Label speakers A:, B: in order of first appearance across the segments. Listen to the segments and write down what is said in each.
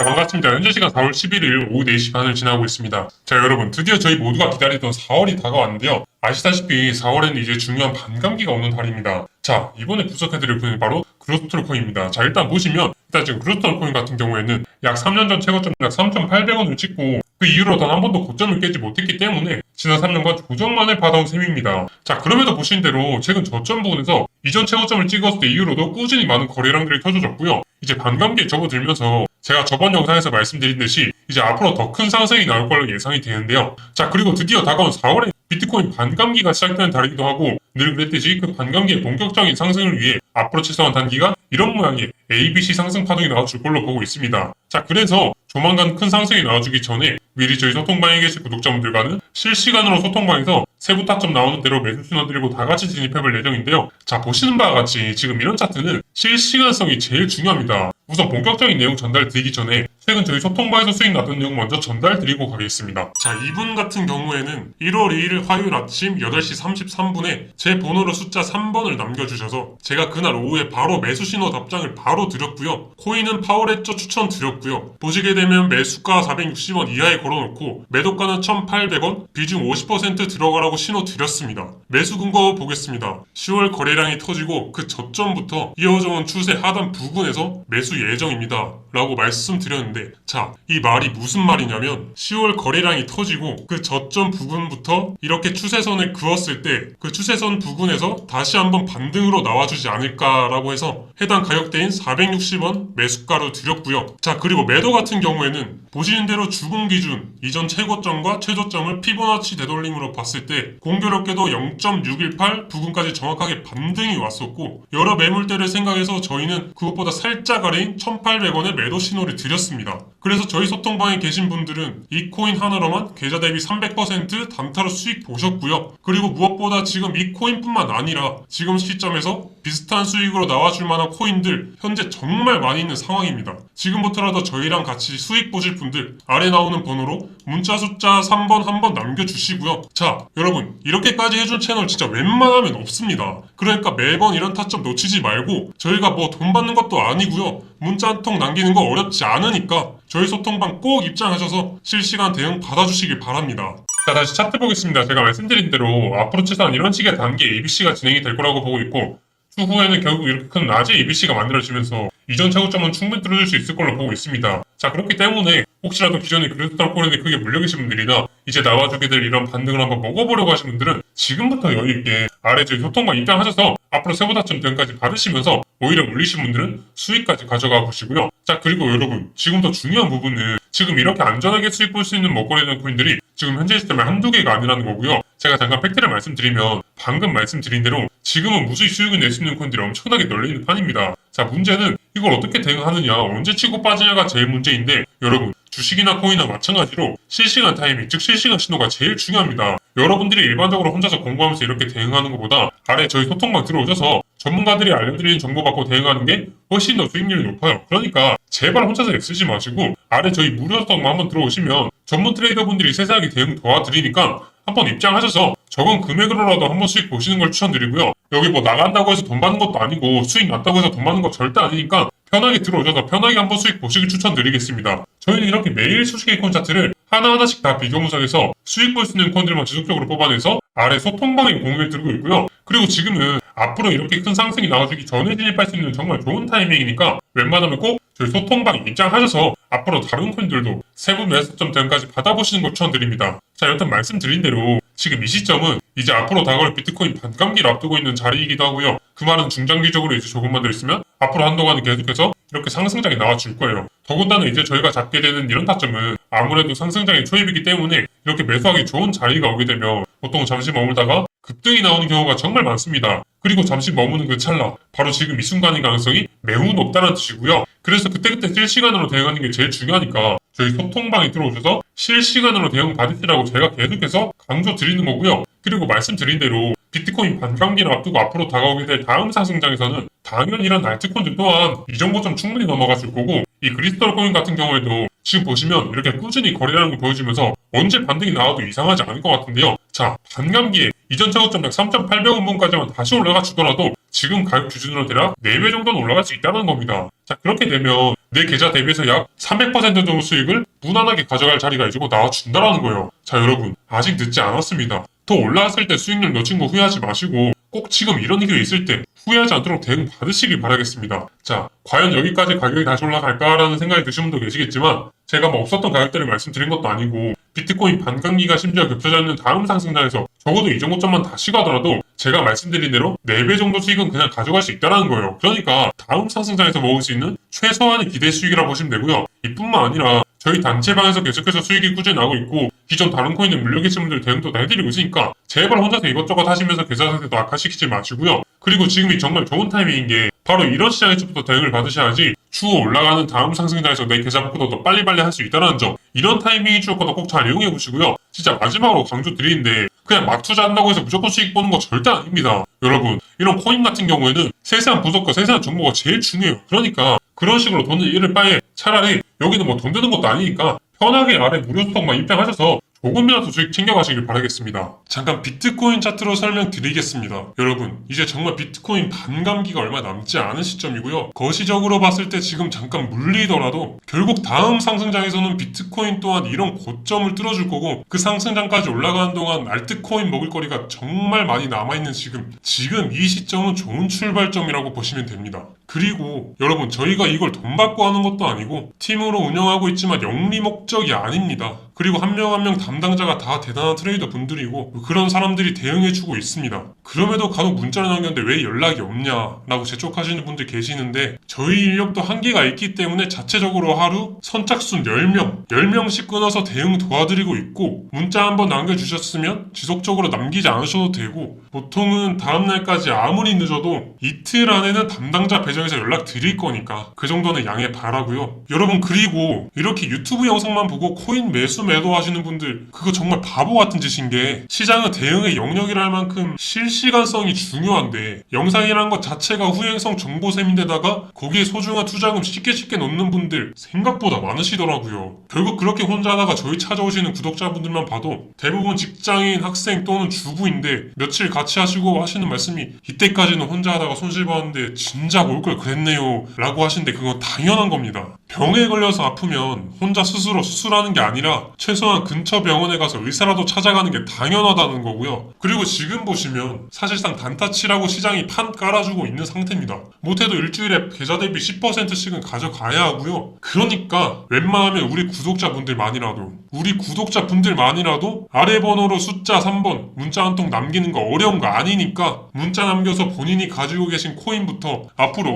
A: 자, 반갑습니다. 현재 시간 4월 11일 오후 4시 반을 지나고 있습니다. 자, 여러분, 드디어 저희 모두가 기다리던 4월이 다가왔는데요. 아시다시피 4월에는 이제 중요한 반감기가 오는 달입니다. 자, 이번에 분석해드릴 코인은 바로 그로스톨 코인입니다. 자, 일단 보시면, 일단 지금 그로스톨 코인 같은 경우에는 약 3년 전 최고점 약 3,800원을 찍고 그 이후로 단 한 번도 고점을 깨지 못했기 때문에 지난 3년간 조정만을 받아온 셈입니다. 자, 그럼에도 보신 대로 최근 저점 부분에서 이전 최고점을 찍었을 때 이후로도 꾸준히 많은 거래량들이 터져졌고요. 이제 반감기에 접어들면서 제가 저번 영상에서 말씀드린 듯이 이제 앞으로 더 큰 상승이 나올 걸로 예상이 되는데요. 자, 그리고 드디어 다가온 4월에 비트코인 반감기가 시작되는 달이기도 하고 늘 그랬듯이 그 반감기의 본격적인 상승을 위해 앞으로 치솟은 단기가 이런 모양의 ABC 상승 파동이 나와줄 걸로 보고 있습니다. 자, 그래서 조만간 큰 상승이 나와주기 전에 미리 저희 소통방에 계신 구독자분들과는 실시간으로 소통방에서 세부 타점 나오는 대로 매수 신호드리고 다 같이 진입해볼 예정인데요. 자, 보시는 바와 같이 지금 이런 차트는 실시간성이 제일 중요합니다. 우선 본격적인 내용 전달 드리기 전에 최근 저희 소통방에서 수익 났던 내용 먼저 전달 드리고 가겠습니다. 자, 이분 같은 경우에는 1월 2일 화요일 아침 8시 33분에 제 번호로 숫자 3번을 남겨주셔서 제가 그날 오후에 바로 매수 신호 답장을 바로 드렸고요. 코인은 파워레저 추천 드렸고요. 보시게 되면 매수가 460원 이하에 걸어놓고 매도가는 1,800원, 비중 50% 들어가라고 신호 드렸습니다. 매수 근거 보겠습니다. 10월 거래량이 터지고 그 저점부터 이어져온 추세 하단 부근에서 매수 예정입니다. 라고 말씀드렸는데 자, 이 말이 무슨 말이냐면 10월 거래량이 터지고 그 저점 부근부터 이렇게 추세선을 그었을 때 그 추세선 부근에서 다시 한번 반등으로 나와주지 않을까라고 해서 해당 가격대인 460원 매수가로 드렸고요. 자, 그리고 매도 같은 경우에는 보시는 대로 주봉 기준 이전 최고점과 최저점을 피보나치 되돌림으로 봤을 때 공교롭게도 0.618 부근까지 정확하게 반등이 왔었고 여러 매물대를 생각해서 저희는 그것보다 살짝 아래인 1,800원의 매도 신호를 드렸습니다. 그래서 저희 소통방에 계신 분들은 이 코인 하나로만 계좌 대비 300% 단타로 수익 보셨고요. 그리고 무엇보다 지금 이 코인뿐만 아니라 지금 시점에서 비슷한 수익으로 나와줄 만한 코인들 현재 정말 많이 있는 상황입니다. 지금부터라도 저희랑 같이 수익 보실 분들 아래 나오는 번호로 문자 숫자 3번 한번 남겨주시고요. 자, 여러분 이렇게까지 해줄 채널 진짜 웬만하면 없습니다. 그러니까 매번 이런 타점 놓치지 말고 저희가 뭐 돈 받는 것도 아니고요. 문자 한 통 남기는 거 어렵지 않으니까 저희 소통방 꼭 입장하셔서 실시간 대응 받아주시길 바랍니다. 자, 다시 차트 보겠습니다. 제가 말씀드린 대로 앞으로 치산 이런 식의 단계 ABC가 진행이 될 거라고 보고 있고 추후에는 결국 이렇게 큰 낮의 ABC가 만들어지면서 이전 최고점은 충분히 뚫어줄 수 있을 걸로 보고 있습니다. 자, 그렇기 때문에 혹시라도 기존에 그랬던 코인에 크게 물려 계신 분들이나 이제 나와주게 될 이런 반등을 한번 먹어보려고 하신 분들은 지금부터 여유있게 아래 저희 소통과 입장하셔서 앞으로 세보다점 대응까지 받으시면서 오히려 물리신 분들은 수익까지 가져가 보시고요. 자, 그리고 여러분, 지금 더 중요한 부분은 지금 이렇게 안전하게 수익 볼수 있는 먹거리 되는 코인들이 지금 현재 시점에 한두 개가 아니라는 거고요. 제가 잠깐 팩트를 말씀드리면 방금 말씀드린 대로 지금은 무수히 수익을 낼 수 있는 코인들이 엄청나게 널려있는 판입니다. 자, 문제는 이걸 어떻게 대응하느냐, 언제 치고 빠지냐가 제일 문제인데 여러분, 주식이나 코인이나 마찬가지로 실시간 타이밍, 즉 실시간 신호가 제일 중요합니다. 여러분들이 일반적으로 혼자서 공부하면서 이렇게 대응하는 것보다 아래 저희 소통방 들어오셔서 전문가들이 알려드리는 정보 받고 대응하는 게 훨씬 더 수익률이 높아요. 그러니까 제발 혼자서 애쓰지 마시고 아래 저희 무료 소통방 한번 들어오시면 전문 트레이더분들이 세세하게 대응 도와드리니까 한번 입장하셔서 적은 금액으로라도 한번 수익 보시는 걸 추천드리고요. 여기 뭐 나간다고 해서 돈 받는 것도 아니고 수익 났다고 해서 돈 받는 거 절대 아니니까 편하게 들어오셔서 편하게 한번 수익 보시길 추천드리겠습니다. 저희는 이렇게 매일 수식 의 콘 차트를 하나하나씩 다 비교 분석해서 수익 볼 수 있는 콘들만 지속적으로 뽑아내서 아래 소통방에 공유해 드리고 있고요. 그리고 지금은 앞으로 이렇게 큰 상승이 나와주기 전에 진입할 수 있는 정말 좋은 타이밍이니까 웬만하면 꼭 저희 소통방에 입장하셔서 앞으로 다른 콘들도 세부 매수점 대응까지 받아보시는 걸 추천드립니다. 자, 여튼 말씀드린 대로 지금 이 시점은 이제 앞으로 다가올 비트코인 반감기를 앞두고 있는 자리이기도 하고요. 그 말은 중장기적으로 이제 조금만 더 있으면 앞으로 한동안은 계속해서 이렇게 상승장이 나와줄 거예요. 더군다나 이제 저희가 잡게 되는 이런 타점은 아무래도 상승장의 초입이기 때문에 이렇게 매수하기 좋은 자리가 오게 되면 보통 잠시 머물다가 급등이 나오는 경우가 정말 많습니다. 그리고 잠시 머무는 그 찰나, 바로 지금 이 순간의 가능성이 매우 높다는 뜻이고요. 그래서 그때그때 실시간으로 대응하는 게 제일 중요하니까 저희 소통방에 들어오셔서 실시간으로 대응 받으시라고 제가 계속해서 강조 드리는 거고요. 그리고 말씀드린 대로 비트코인 반감기를 앞두고 앞으로 다가오게 될 다음 상승장에서는 당연히 이런 알트코인들 또한 이 정도점 충분히 넘어갔을 거고 이 그리스털 코인 같은 경우에도 지금 보시면 이렇게 꾸준히 거래라는 걸 보여주면서 언제 반등이 나와도 이상하지 않을 것 같은데요. 자, 반감기에 이전 약 3,800원분까지만 다시 올라가 주더라도 지금 가격 기준으로 대략 4배 정도는 올라갈 수 있다는 겁니다. 자, 그렇게 되면 내 계좌 대비해서 약 300% 정도 수익을 무난하게 가져갈 자리가 해주고 나와준다라는 거예요. 자 여러분 아직 늦지 않았습니다. 더 올라왔을 때 수익률 놓친 거 후회하지 마시고 꼭 지금 이런 기회 있을 때 후회하지 않도록 대응 받으시길 바라겠습니다. 자, 과연 여기까지 가격이 다시 올라갈까라는 생각이 드시는 분도 계시겠지만 제가 뭐 없었던 가격대를 말씀드린 것도 아니고 비트코인 반감기가 심지어 겹쳐져 있는 다음 상승장에서 적어도 이 정도 점만 다시 가더라도 제가 말씀드린 대로 4배 정도 수익은 그냥 가져갈 수 있다는 거예요. 그러니까 다음 상승장에서 먹을 수 있는 최소한의 기대 수익이라고 보시면 되고요. 이뿐만 아니라 저희 단체방에서 계속해서 수익이 꾸준히 나고 있고 기존 다른 코인을 물려 계신 분들 대응도 다 해드리고 있으니까 제발 혼자서 이것저것 하시면서 계좌 상태도 악화시키지 마시고요. 그리고 지금이 정말 좋은 타이밍인 게 바로 이런 시장에서부터 대응을 받으셔야지 추후 올라가는 다음 상승장에서 내 계좌 복구도 더 빨리빨리 할 수 있다는 점 이런 타이밍이 주었거든 꼭잘 이용해 보시고요. 진짜 마지막으로 강조 드리는데 그냥 막 투자한다고 해서 무조건 수익 보는 거 절대 아닙니다. 여러분 이런 코인 같은 경우에는 세세한 분석과 세세한 정보가 제일 중요해요. 그러니까 그런 식으로 돈을 잃을 바에 차라리 여기는 뭐 돈 드는 것도 아니니까 편하게 아래 무료 스톡만 입장하셔서 조금이라도 수익 챙겨가시길 바라겠습니다. 잠깐 비트코인 차트로 설명드리겠습니다. 여러분, 이제 정말 비트코인 반감기가 얼마 남지 않은 시점이고요. 거시적으로 봤을 때 지금 잠깐 물리더라도 결국 다음 상승장에서는 비트코인 또한 이런 고점을 뚫어줄 거고 그 상승장까지 올라가는 동안 알트코인 먹을 거리가 정말 많이 남아있는 지금 지금 이 시점은 좋은 출발점이라고 보시면 됩니다. 그리고 여러분 저희가 이걸 돈 받고 하는 것도 아니고 팀으로 운영하고 있지만 영리 목적이 아닙니다. 그리고 한 명 한 명 담당자가 다 대단한 트레이더 분들이고 그런 사람들이 대응해주고 있습니다. 그럼에도 간혹 문자를 남겼는데 왜 연락이 없냐라고 재촉하시는 분들 계시는데 저희 인력도 한계가 있기 때문에 자체적으로 하루 선착순 10명, 10명씩 끊어서 대응 도와드리고 있고 문자 한번 남겨주셨으면 지속적으로 남기지 않으셔도 되고 보통은 다음날까지 아무리 늦어도 이틀 안에는 담당자 배정 에서 연락 드릴 거니까 그 정도는 양해 바라고요. 여러분 그리고 이렇게 유튜브 영상만 보고 코인 매수 매도 하시는 분들 그거 정말 바보 같은 짓인 게 시장은 대응의 영역이라 할 만큼 실시간성이 중요한데 영상이란 것 자체가 후행성 정보샘인데다가 거기에 소중한 투자금 쉽게 쉽게 넣는 분들 생각보다 많으시더라고요. 결국 그렇게 혼자 하다가 저희 찾아오시는 구독자분들만 봐도 대부분 직장인, 학생 또는 주부인데 며칠 같이 하시고 하시는 말씀이 이때까지는 혼자 하다가 손실 봤는데 진작 올걸 그랬네요 라고 하시는데 그건 당연한 겁니다. 병에 걸려서 아프면 혼자 스스로 수술하는 게 아니라 최소한 근처 병원에 가서 의사라도 찾아가는 게 당연하다는 거고요. 그리고 지금 보시면 사실상 단타치라고 시장이 판 깔아주고 있는 상태입니다. 못해도 일주일에 계좌 대비 10%씩은 가져가야 하고요. 그러니까 웬만하면 우리 구독자분들만이라도 우리 구독자분들만이라도 아래 번호로 숫자 3번 문자 한 통 남기는 거 어려운 거 아니니까 문자 남겨서 본인이 가지고 계신 코인부터 앞으로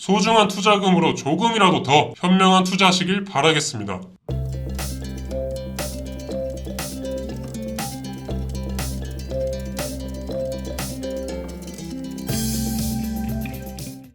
A: 소중한 투자금으로 조금이라도 더 현명한 투자하시길 바라겠습니다.